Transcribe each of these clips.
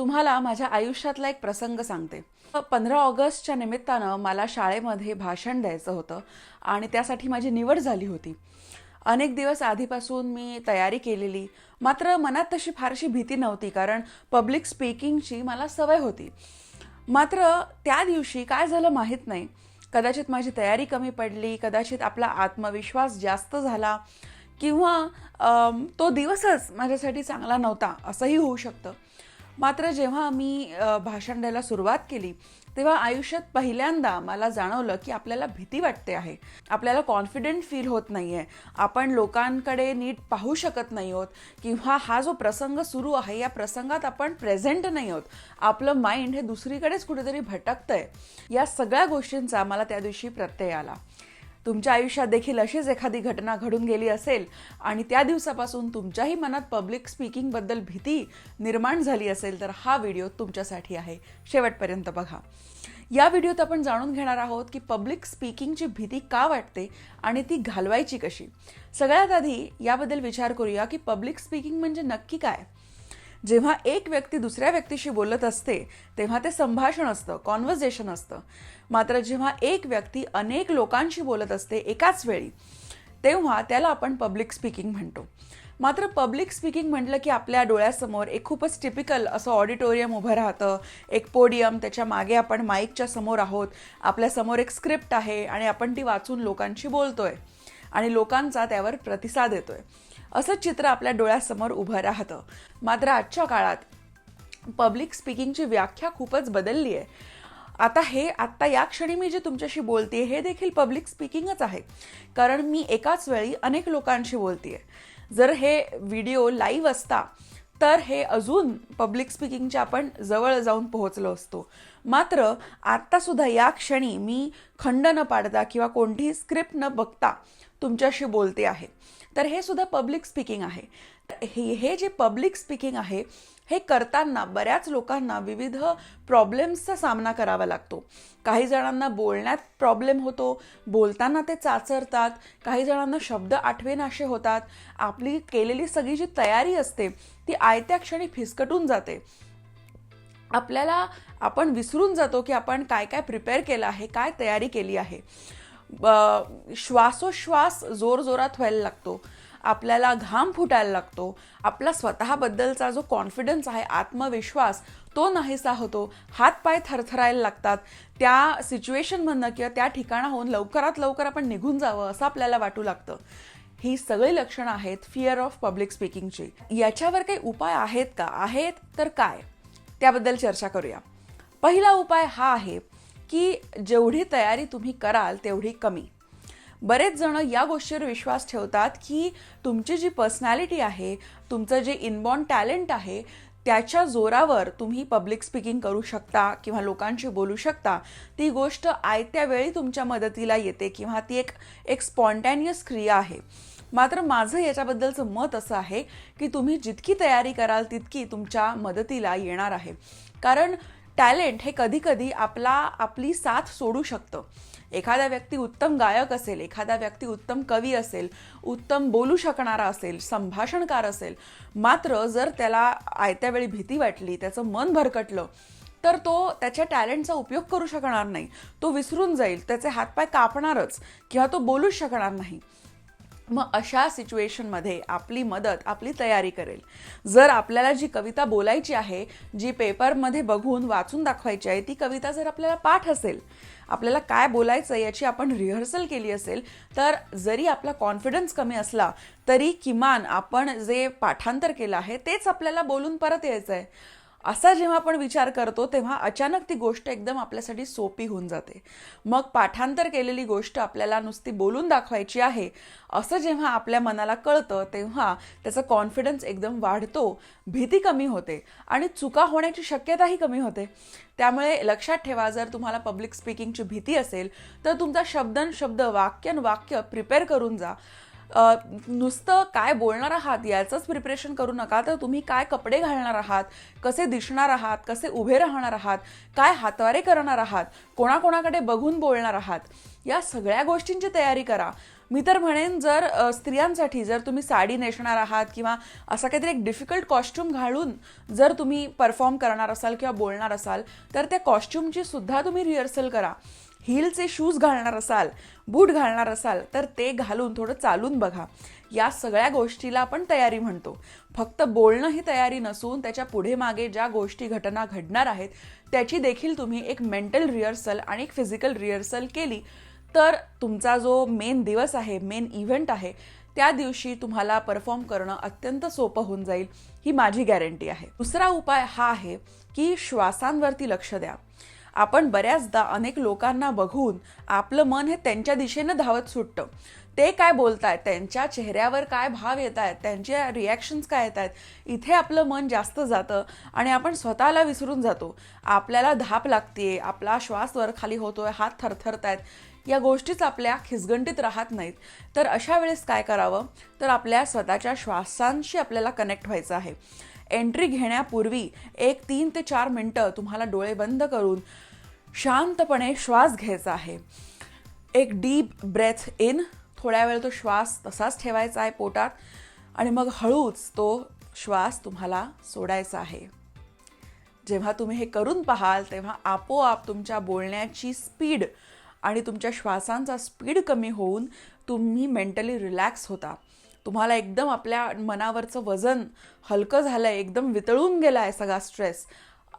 तुम्हाला माझ्या आयुष्यातला एक प्रसंग सांगते. पंधरा ऑगस्टच्या निमित्तानं मला शाळेमध्ये भाषण द्यायचं होतं आणि त्यासाठी माझी निवड झाली होती. अनेक दिवस आधीपासून मी तयारी केलेली. मात्र मनात तशी फारशी भीती नव्हती कारण पब्लिक स्पीकिंगची मला सवय होती. मात्र त्या दिवशी काय झालं माहीत नाही. कदाचित माझी तयारी कमी पडली कदाचित आपला आत्मविश्वास जास्त झाला किंवा तो दिवसच माझ्यासाठी चांगला नव्हता असंही होऊ शकतं. मात्र जेव्हा मी भाषण द्यायला सुरुवात केली तेव्हा आयुष्यात पहिल्यांदा मला जाणवलं की आपल्याला भीती वाटते आहे. आपल्याला कॉन्फिडंट फील होत नाही आहे आपण लोकांकडे नीट पाहू शकत नाही आहोत किंवा हा जो प्रसंग सुरू आहे या प्रसंगात आपण प्रेझेंट नाही आहोत आपलं माइंड हे दुसरीकडेच कुठेतरी भटकतं आहे या सगळ्या गोष्टींचा मला त्या दिवशी प्रत्यय आला. तुमच्या आयुष्यात देखील अशीच एखादी घटना घडून गेली असेल आणि त्या दिवसापासून तुमच्याही मनात पब्लिक स्पीकिंगबद्दल भीती निर्माण झाली असेल तर हा व्हिडिओ तुमच्यासाठी आहे. शेवटपर्यंत बघा. या व्हिडिओत आपण जाणून घेणार आहोत की पब्लिक स्पीकिंगची भीती का वाटते आणि ती घालवायची कशी? सगळ्यात आधी याबद्दल विचार करूया की पब्लिक स्पीकिंग म्हणजे नक्की काय? जेव्हा एक व्यक्ती दुसऱ्या व्यक्तीशी बोलत असते तेव्हा ते संभाषण असतं कॉन्व्हर्सेशन असतं. मात्र जेव्हा एक व्यक्ती अनेक लोकांशी बोलत असते एकाच वेळी तेव्हा त्याला आपण पब्लिक स्पीकिंग म्हणतो. मात्र पब्लिक स्पीकिंग म्हटलं की आपल्या डोळ्यासमोर एक खूपच टिपिकल असं ऑडिटोरियम उभं राहतं एक पोडियम त्याच्यामागे आपण माईकच्या समोर आहोत आपल्यासमोर एक स्क्रिप्ट आहे आणि आपण ती वाचून लोकांशी बोलतोय. आणि लोकांचा त्यावर प्रतिसाद येतोय. असं चित्र आपल्या डोळ्यासमोर उभं राहतं. मात्र आजच्या काळात पब्लिक स्पीकिंगची व्याख्या खूपच बदलली आहे. आता हे आत्ता या क्षणी मी जे तुमच्याशी बोलते हे देखील पब्लिक स्पीकिंगच आहे. कारण मी एकाच वेळी अनेक लोकांशी बोलते जर हे व्हिडिओ लाईव्ह असता तर हे अजून पब्लिक स्पीकिंगच्या आपण जवळ जाऊन पोहोचलो असतो. मात्र आत्तासुद्धा या क्षणी मी खंड न पाडता किंवा कोणतीही स्क्रिप्ट न बघता तुमच्याशी बोलते आहे. तर हे सुद्धा पब्लिक स्पीकिंग आहे. हे हे जे पब्लिक स्पीकिंग आहे हे करताना बऱ्याच लोकांना विविध प्रॉब्लेम्सचा सामना करावा लागतो. काही जणांना बोलण्यात प्रॉब्लेम होतो बोलताना ते चाचरतात काही जणांना शब्द आठवेनाशे होतात. आपली केलेली सगळी जी तयारी असते ती आयत्या क्षणी फिसकटून जाते. आपल्याला आपण विसरून जातो की आपण काय काय प्रिपेअर केलं आहे काय तयारी केली आहे. श्वासोश्वास जोरजोरात व्हायला लागतो. आपल्याला घाम फुटायला लागतो. आपला स्वतःबद्दलचा जो कॉन्फिडन्स आहे आत्मविश्वास तो नाहीसा होतो. हातपाय थरथरायला लागतात. त्या सिच्युएशनमधनं किंवा त्या ठिकाणाहून लवकरात लवकर आपण निघून जावं असं आपल्याला वाटू लागतं. ही सगळी लक्षणं आहेत फिअर ऑफ पब्लिक स्पीकिंगची याच्यावर काही उपाय आहेत का? आहेत तर काय? त्याबद्दल चर्चा करूया. पहिला उपाय हा आहे की जेवढी तयारी तुम्ही कराल तेवढी कमी. बरेच जण या गोष्टीवर विश्वास ठेवतात की तुमची जी पर्सनॅलिटी आहे तुमचं जे इनबॉर्न टॅलेंट आहे त्याच्या जोरावर तुम्ही पब्लिक स्पीकिंग करू शकता किंवा लोकांशी बोलू शकता. ती गोष्ट आयत्या वेळी तुमच्या मदतीला येते किंवा ती एक एक स्पॉन्टॅनियस क्रिया आहे. मात्र माझं याच्याबद्दलचं मत असं आहे की तुम्ही जितकी तयारी कराल तितकी तुमच्या मदतीला येणार आहे. कारण टॅलेंट हे कधीकधी आपला आपली साथ सोडू शकतं. एखादा व्यक्ती उत्तम गायक असेल एखादा व्यक्ती उत्तम कवी असेल उत्तम बोलू शकणारा असेल संभाषणकार असेल मात्र जर त्याला आयत्या वेळी भीती वाटली त्याचं मन भरकटलं तर तो त्याच्या टॅलेंटचा उपयोग करू शकणार नाही. तो विसरून जाईल त्याचे हातपाय कापणारच किंवा तो बोलूच शकणार नाही. मग अशा सिच्युएशनमध्ये आपली मदत आपली तयारी करेल. जर आपल्याला जी कविता बोलायची आहे जी पेपरमध्ये बघून वाचून दाखवायची आहे ती कविता जर आपल्याला पाठ असेल आपल्याला काय बोलायचं याची आपण रिहर्सल केली असेल तर जरी आपला कॉन्फिडन्स कमी असला तरी किमान आपण जे पाठांतर केलं आहे तेच आपल्याला बोलून परत यायचं आहे असा जेव्हा आपण विचार करतो तेव्हा अचानक ती गोष्ट एकदम आपल्यासाठी सोपी होऊन जाते. मग पाठांतर केलेली गोष्ट आपल्याला नुसती बोलून दाखवायची आहे असं जेव्हा आपल्या मनाला कळतं तेव्हा त्याचा कॉन्फिडन्स एकदम वाढतो भीती कमी होते आणि चुका होण्याची शक्यताही कमी होते. त्यामुळे लक्षात ठेवा जर तुम्हाला पब्लिक स्पीकिंगची भीती असेल तर तुमचा शब्दन शब्द वाक्यन वाक्य प्रिपेअर करून जा. नुसतं काय बोलणार आहात याचंच प्रिपरेशन करू नका. तर तुम्ही काय कपडे घालणार आहात? कसे दिसणार आहात? कसे उभे राहणार आहात? काय हातवारे करणार आहात? कोणाकोणाकडे बघून बोलणार आहात? या सगळ्या गोष्टींची तयारी करा. मी तर म्हणेन जर स्त्रियांसाठी जर तुम्ही साडी नेसणार आहात किंवा असा काहीतरी एक डिफिकल्ट कॉस्ट्यूम घालून जर तुम्ही परफॉर्म करणार असाल किंवा बोलणार असाल तर त्या कॉस्ट्युमची सुद्धा तुम्ही रिहर्सल करा. हिलचे शूज घालणार असाल बूट घालणार असाल तर ते घालून थोडं चालून बघा. या सगळ्या गोष्टीला आपण तयारी म्हणतो. फक्त बोलणं ही तयारी नसून त्याच्या पुढे मागे ज्या गोष्टी घटना घडणार आहेत त्याची देखील तुम्ही एक मेंटल रिहर्सल आणि एक फिजिकल रिहर्सल केली तर तुमचा जो मेन दिवस आहे मेन इव्हेंट आहे त्या दिवशी तुम्हाला परफॉर्म करणं अत्यंत सोपं होऊन जाईल ही माझी गॅरंटी आहे. दुसरा उपाय हा आहे की श्वासांवरती लक्ष द्या. आपण बऱ्याचदा अनेक लोकांना बघून आपलं मन हे त्यांच्या दिशेनं धावत सुटतं. ते काय बोलत आहेत त्यांच्या चेहऱ्यावर काय भाव येत आहेत त्यांचे रिॲक्शन्स काय येत आहेत इथे आपलं मन जास्त जातं आणि आपण स्वतःला विसरून जातो. आपल्याला धाप लागते आपला श्वास वर खाली होतोय हात थरथरत आहेत या गोष्टीच आपल्या खिसगंटीत राहत नाहीत. तर अशा वेळेस काय करावं? तर आपल्या स्वतःच्या श्वासांशी आपल्याला कनेक्ट व्हायचं आहे. एंट्री घेण्यापूर्वी एक तीन ते चार मिनटं तुम्हाला डोळे बंद करून शांतपणे श्वास घ्यायचा आहे. एक डीप ब्रेथ इन थोड्या वेळ तो श्वास तसाच ठेवायचा आहे पोटात आणि मग हळूच तो श्वास तुम्हाला सोडायचा आहे. जेव्हा तुम्ही हे करून पाहाल तेव्हा आपोआप तुमच्या बोलण्याची स्पीड आणि तुमच्या श्वासांचा स्पीड कमी होऊन तुम्ही मेंटली रिलॅक्स होता. तुम्हाला एकदम आपल्या मनावरचं वजन हलकं झालं आहे एकदम वितळून गेला आहे सगळा स्ट्रेस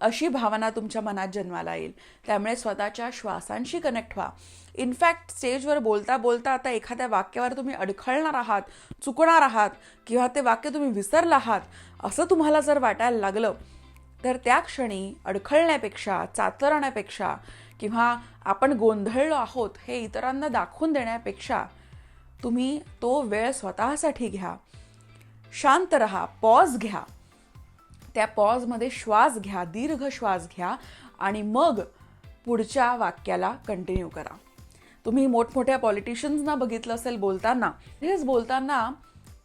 अशी भावना तुमच्या मनात जन्माला येईल. त्यामुळे स्वतःच्या श्वासांशी कनेक्ट व्हा. इनफॅक्ट स्टेजवर बोलता बोलता आता एखाद्या वाक्यावर तुम्ही अडखळणार आहात चुकणार आहात किंवा ते वाक्य तुम्ही विसरला आहात असं तुम्हाला जर वाटायला लागलं तर त्या क्षणी अडखळण्यापेक्षा चातरण्यापेक्षा किंवा आपण गोंधळलो आहोत हे इतरांना दाखवून देण्यापेक्षा तुम्ही तो वेळ स्वतःसाठी घ्या. शांत रहा पॉज घ्या. त्या पॉजमध्ये श्वास घ्या दीर्घ श्वास घ्या आणि मग पुढच्या वाक्याला कंटिन्यू करा. तुम्ही मोठमोठ्या पॉलिटिशियन्सना बघितलं असेल बोलताना हेच बोलताना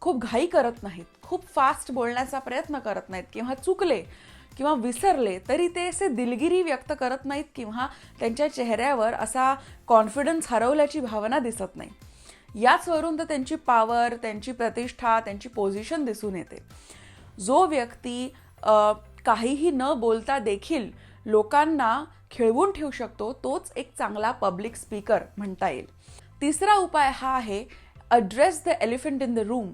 खूप घाई करत नाहीत खूप फास्ट बोलण्याचा प्रयत्न करत नाहीत. किंवा चुकले किंवा विसरले तरी ते असे दिलगिरी व्यक्त करत नाहीत किंवा त्यांच्या चेहऱ्यावर असा कॉन्फिडन्स हरवल्याची भावना दिसत नाही. याचवरून तर त्यांची पॉवर त्यांची प्रतिष्ठा त्यांची पोझिशन दिसून येते. जो व्यक्ती काहीही न बोलता देखील लोकांना खिळवून ठेवू शकतो तोच एक चांगला पब्लिक स्पीकर म्हणता येईल. तिसरा उपाय हा आहे address the elephant in the room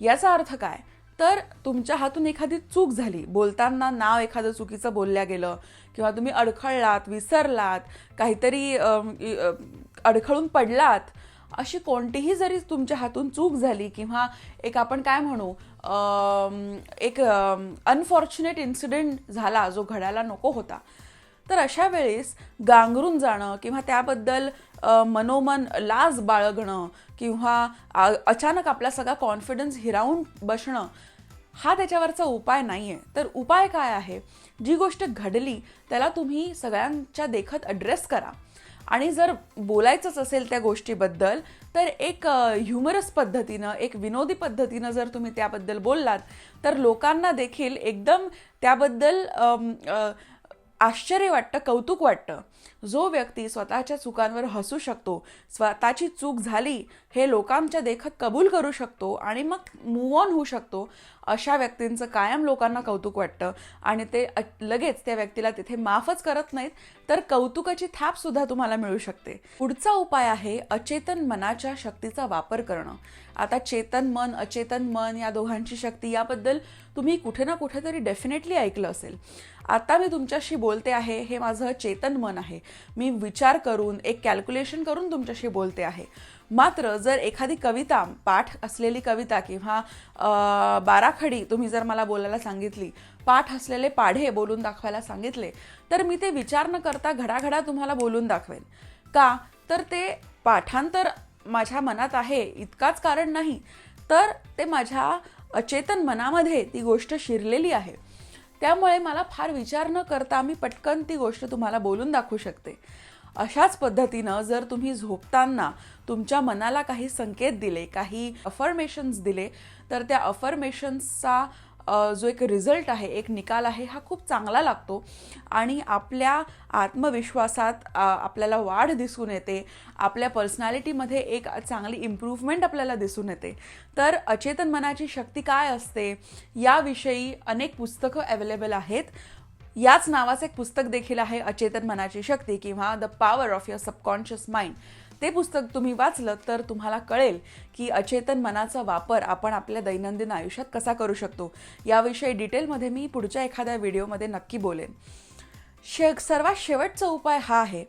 याचा अर्थ काय? तर तुमच्या हातून एखादी चूक झाली बोलताना नाव एखादं चुकीचं बोलल्या गेलं किंवा तुम्ही अडखळलात विसरलात काहीतरी अडखळून पडलात अशी कोणतीही जरी तुमच्या हातून चूक झाली किंवा एक आपण काय म्हणू एक अनफॉर्च्युनेट इन्सिडेंट झाला जो घडायला नको होता तर अशा वेळेस गांगरून जाणं किंवा त्याबद्दल मनोमन लाज बाळगणं किंवा अचानक आपला सगळा कॉन्फिडन्स हिरावून बसणं हा त्याच्यावरचा उपाय नाही आहे तर उपाय काय आहे? जी गोष्ट घडली त्याला तुम्ही सगळ्यांच्या देखत अड्रेस करा. आणि जर बोलायचंच असेल त्या गोष्टीबद्दल तर एक ह्युमरस पद्धतीनं एक विनोदी पद्धतीनं जर तुम्ही त्याबद्दल बोललात तर लोकांना देखील एकदम त्याबद्दल आश्चर्य वाटतं कौतुक वाटतं. जो व्यक्ती स्वतःच्या चुकांवर हसू शकतो स्वतःची चूक झाली हे लोकांच्या देखत कबूल करू शकतो आणि मग मूव ऑन होऊ शकतो अशा व्यक्तींचं कायम लोकांना कौतुक वाटतं. आणि ते लगेच त्या व्यक्तीला तिथे माफच करत नाहीत तर कौतुकाची थाप सुद्धा तुम्हाला मिळू शकते. पुढचा उपाय आहे अचेतन मनाच्या शक्तीचा वापर करणं. आता चेतन मन अचेतन मन या दोघांची शक्ती याबद्दल तुम्ही कुठे ना कुठेतरी डेफिनेटली ऐकलं असेल. आता मी तुमच्याशी बोलते आहे हे माझं चेतन मन आहे. मी विचार करून एक कॅल्क्युलेशन करून तुमच्याशी बोलते आहे. मात्र जर एखादी कविता पाठ असलेली कविता किंवा बाराखडी तुम्ही जर मला बोलायला सांगितली पाठ असलेले पाढे बोलून दाखवायला सांगितले तर मी ते विचार न करता घडाघडा तुम्हाला बोलून दाखवेन. का? तर ते पाठांतर माझ्या मनात आहे इतकाच कारण नाही. तर ते माझ्या अचेतन मनामध्ये ती गोष्ट शिरलेली आहे. त्यामुळे मला फार विचार न करता मी पटकन ती गोष्ट तुम्हाला बोलून दाखवू शकते. अशाच पद्धतीनं जर तुम्ही झोपताना तुमच्या मनाला काही संकेत दिले काही अफर्मेशन्स दिले तर त्या अफर्मेशन्सचा जो एक रिझल्ट आहे एक निकाल आहे हा खूप चांगला लागतो आणि आपल्या आत्मविश्वासात आपल्याला वाढ दिसून येते. आपल्या पर्सनॅलिटीमध्ये एक चांगली इम्प्रूव्हमेंट आपल्याला दिसून येते. तर अचेतन मनाची शक्ती काय असते याविषयी अनेक पुस्तकं अवेलेबल आहेत. याच नावाचं एक पुस्तक देखील आहे अचेतन मनाची शक्ती किंवा the power of your subconscious mind ते पुस्तक तुम्ही वाचलं तर तुम्हाला कळेल की अचेतन मनाचा वापर आपण आपल्या दैनंदिन आयुष्यात कसा करू शकतो. याविषयी डिटेलमध्ये मी पुढच्या एखाद्या व्हिडिओमध्ये नक्की बोलेन. शे सर्वात शेवटचा उपाय हा आहे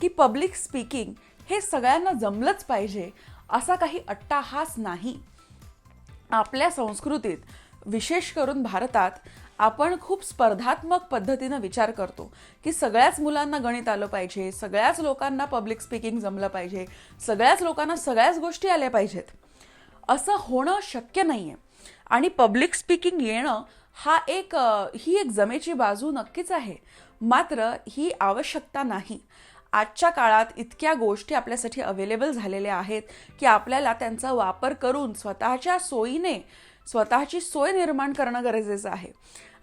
की पब्लिक स्पीकिंग हे सगळ्यांना जमलंच पाहिजे असा काही अट्टाहास नाही. आपल्या संस्कृतीत विशेष करून भारतात आपण खूप स्पर्धात्मक पद्धतीनं विचार करतो की सगळ्याच मुलांना गणित आलं पाहिजे सगळ्याच लोकांना पब्लिक स्पीकिंग जमलं पाहिजे सगळ्याच लोकांना सगळ्याच गोष्टी आल्या पाहिजेत. असं होणं शक्य नाही आहे आणि पब्लिक स्पीकिंग येणं हा एक ही एक जमेची बाजू नक्कीच आहे. मात्र ही आवश्यकता नाही. आजच्या काळात इतक्या गोष्टी आपल्यासाठी अवेलेबल झालेल्या आहेत की आपल्याला त्यांचा वापर करून स्वतःच्या सोयीने स्वतःची सोय निर्माण करणं गरजेचं आहे.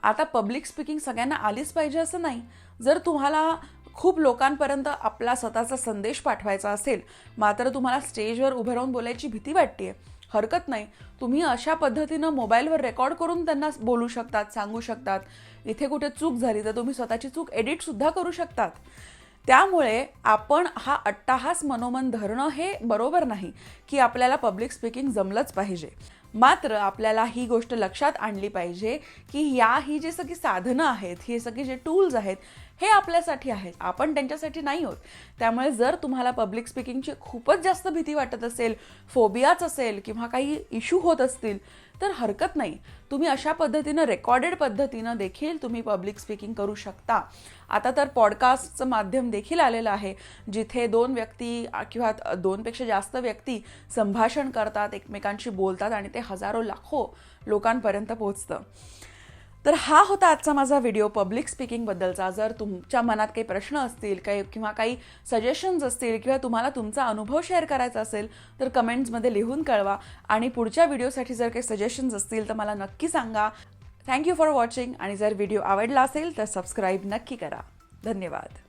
आता पब्लिक स्पीकिंग सगळ्यांना आलीच पाहिजे असं नाही. जर तुम्हाला खूप लोकांपर्यंत आपला स्वतःचा संदेश पाठवायचा असेल मात्र तुम्हाला स्टेजवर उभं राहून बोलायची भीती वाटते हरकत नाही. तुम्ही अशा पद्धतीनं मोबाईलवर रेकॉर्ड करून त्यांना बोलू शकतात सांगू शकतात. इथे कुठे चूक झाली तर तुम्ही स्वतःची चूक एडिटसुद्धा करू शकतात. त्यामुळे आपण हा अट्टाहास मनोमन धरणं हे बरोबर नाही की आपल्याला पब्लिक स्पीकिंग जमलंच पाहिजे. मात्र आपल्याला ही गोष्ट लक्षात आणली पाहिजे की या ही जी सगळी साधनं आहेत ही सगळी जे टूल्स आहेत हे आपल्यासाठी आहेत. आपण त्यांच्यासाठी नाही होत. त्यामुळे जर तुम्हाला पब्लिक स्पीकिंगची खूपच जास्त भीती वाटत असेल फोबियाच असेल किंवा काही इश्यू होत असतील तर हरकत नाही. तुम्ही अशा पद्धतीनं रेकॉर्डेड पद्धतीनं देखील तुम्ही पब्लिक स्पीकिंग करू शकता. आता तर पॉडकास्टचं माध्यम देखील आलेलं आहे जिथे दोन व्यक्ती किंवा दोनपेक्षा जास्त व्यक्ती संभाषण करतात एकमेकांशी बोलतात आणि ते हजारो लाखो लोकांपर्यंत पोहोचतं. तर हा होता आजचा माझा व्हिडिओ पब्लिक स्पीकिंगबद्दलचा जर तुमच्या मनात काही प्रश्न असतील काही किंवा काही सजेशन्स असतील किंवा तुम्हाला तुमचा अनुभव शेअर करायचा असेल तर कमेंट्समध्ये लिहून कळवा. आणि पुढच्या व्हिडिओसाठी जर काही सजेशन्स असतील तर मला नक्की सांगा. थँक्यू फॉर वॉचिंग आणि जर व्हिडिओ आवडला असेल तर सबस्क्राईब नक्की करा. धन्यवाद.